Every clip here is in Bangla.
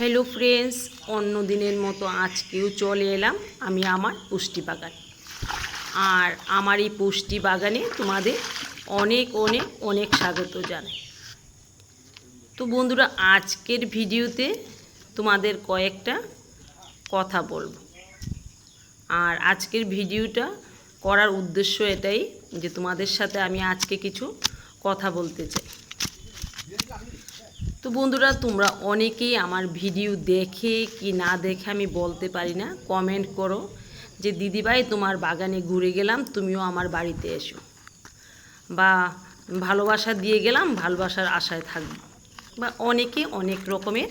হ্যালো ফ্রেন্ডস অন্য দিনের মতো আজকেও চলে এলাম আমি আমার পুষ্টি বাগানে। আর আমার এই পুষ্টি বাগানে তোমাদের অনেক অনেক অনেক স্বাগত জানাই। তো বন্ধুরা, আজকের ভিডিওতে তোমাদের কয়েকটা কথা বলব। আর আজকের ভিডিওটা করার উদ্দেশ্য এটাই যে তোমাদের সাথে আমি আজকে কিছু কথা বলতে চাই। তো বন্ধুরা, তোমরা অনেকেই আমার ভিডিও দেখে কি না দেখে আমি বলতে পারি না। কমেন্ট করো যে, দিদিভাই, তোমার বাগানে ঘুরে গেলাম, তুমিও আমার বাড়িতে এসো। বা, ভালোবাসা দিয়ে গেলাম, ভালোবাসার আশায় থাকব। বা, অনেকে অনেক রকমের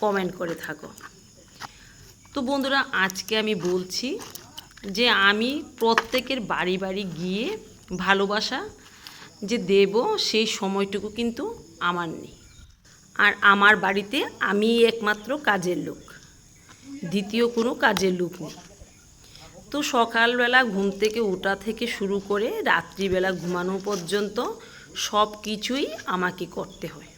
কমেন্ট করে থাকো। তো বন্ধুরা, আজকে আমি বলছি যে, আমি প্রত্যেকের বাড়ি বাড়ি গিয়ে ভালোবাসা যে দেব, সেই সময়টুকু কিন্তু আমার নেই। আর আমার বাড়িতে আমি একমাত্র কাজের লোক। দ্বিতীয় কোনো কাজের লোক নেই। তো সকালবেলা ঘুম থেকে ওঠা থেকে শুরু করে রাত্রিবেলা ঘুমানো পর্যন্ত সব কিছুই আমাকে করতে হয়।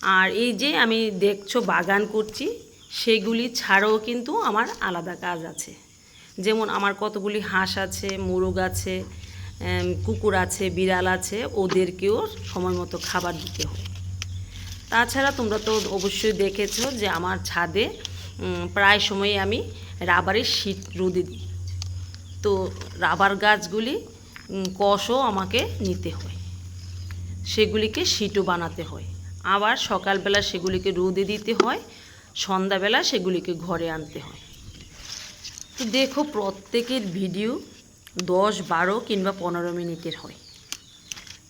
আর এই যে আমি দেখছ বাগান করছি, সেগুলি ছাড়াও কিন্তু আমার আলাদা কাজ আছে। যেমন আমার কতগুলি হাঁস আছে, মোরগ আছে কুকুর আছে, বিড়াল আছে, ওদেরকেও সময় মতো খাবার দিতে হয়। তাছাড়া তোমরা তো অবশ্যই দেখেছ যে আমার ছাদে প্রায় সময় আমি রাবারের শীত রোদে দিই। তো রাবার গাছগুলি কষও আমাকে নিতে হয়। সেগুলিকে শীটও বানাতে হয়। আবার সকালবেলা সেগুলিকে রোদে দিতে হয়, সন্ধ্যাবেলা সেগুলিকে ঘরে আনতে হয়। তো দেখো প্রত্যেকের ভিডিও দশ, বারো কিংবা পনেরো মিনিটের হয়।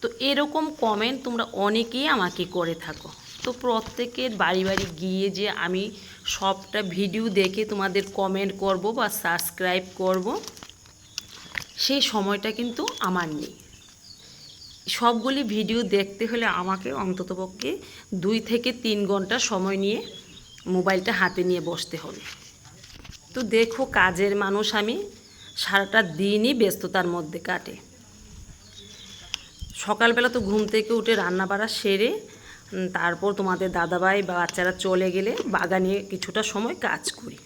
তো এরকম কমেন্ট তোমরা অনেকেই আমাকে করে থাকো। তো প্রত্যেকের বাড়ি বাড়ি গিয়ে যে আমি সবটা ভিডিও দেখে তোমাদের কমেন্ট করব বা সাবস্ক্রাইব করব, সেই সময়টা কিন্তু আমার নেই। সবগুলি ভিডিও দেখতে হলে আমাকে অন্ততপক্ষে দুই থেকে তিন ঘণ্টা সময় নিয়ে মোবাইলটা হাতে নিয়ে বসতে হবে। তো দেখো কাজের মানুষ আমি, সারাটা দিনই ব্যস্ততার মধ্যে কাটে। সকালবেলা তো ঘুম থেকে উঠে রান্না বাড়া সেরে তারপর তোমাদের দাদাভাই বা বাচ্চারা চলে গেলে বাগানে কিছুটা সময় কাজ করি।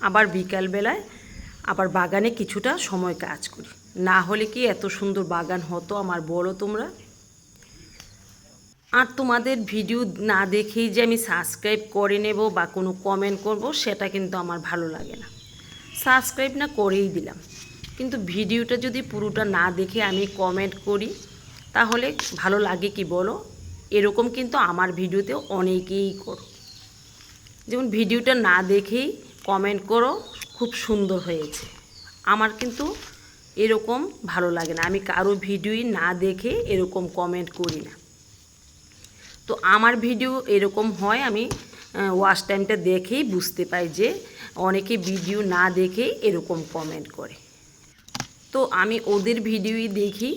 আবার বিকালবেলায় আবার বাগানে কিছুটা সময় কাজ করি। না হলে কি এত সুন্দর বাগান হতো আমার বলো তোমরা? আর তোমাদের ভিডিও না দেখেই যে আমি সাবস্ক্রাইব করে নেব বা কোনো কমেন্ট করব, সেটা কিন্তু আমার ভালো লাগে না। সাবস্ক্রাইব না করেই দিলাম। কিন্তু ভিডিওটা যদি পুরোটা না দেখে আমি কমেন্ট করি, তাহলে ভালো লাগে কি বলো? এরকম কিন্তু আমার ভিডিওতে অনেকেই করো। যেমন ভিডিওটা না দেখেই কমেন্ট করো, খুব সুন্দর হয়েছে। আমার কিন্তু এরকম ভালো লাগে না। আমি কারও ভিডিওই না দেখে এরকম কমেন্ট করি না। তো আমার ভিডিও এরকম হয়, আমি ওয়াচ টাইমটা দেখেই বুঝতে পাই যে অনেকে ভিডিও না দেখেই এরকম কমেন্ট করে। তো আমি ওদের ভিডিওই দেখি,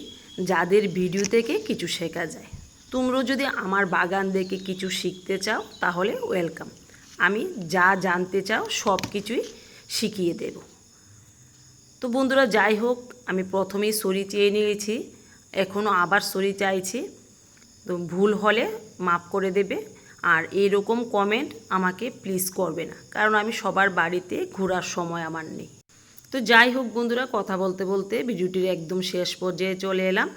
যাদের ভিডিও থেকে কিছু শেখা যায়। তোমরাও যদি আমার বাগান দেখে কিছু শিখতে চাও, তাহলে ওয়েলকাম আমি যা জানতে চাও, সব কিছুই শিখিয়ে দেব। তো বন্ধুরা, যাই হোক, আমি প্রথমেই সরি চেয়ে নিয়েছি। এখনও আবার সরি চাইছি। তো ভুল হলে মাফ করে দেবে। আর এরকম কমেন্ট আমাকে প্লিজ করবে না। কারণ আমি সবার বাড়িতে ঘোরার সময় আমার নেই। তো যাই হোক বন্ধুরা, কথা বলতে বলতে ভিডিওটির একদম শেষ পর্যায়ে চলে এলাম।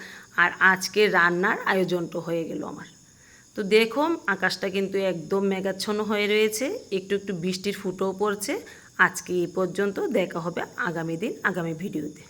আর আজকে রান্নার আয়োজনটা হয়ে গেল আমার। তো দেখুন, আকাশটা কিন্তু একদম মেঘাচ্ছন্ন হয়ে রয়েছে, একটু একটু বৃষ্টির ফুটোও পড়ছে। আজকে এই পর্যন্ত দেখা হবে আগামী দিন, আগামী ভিডিওতে।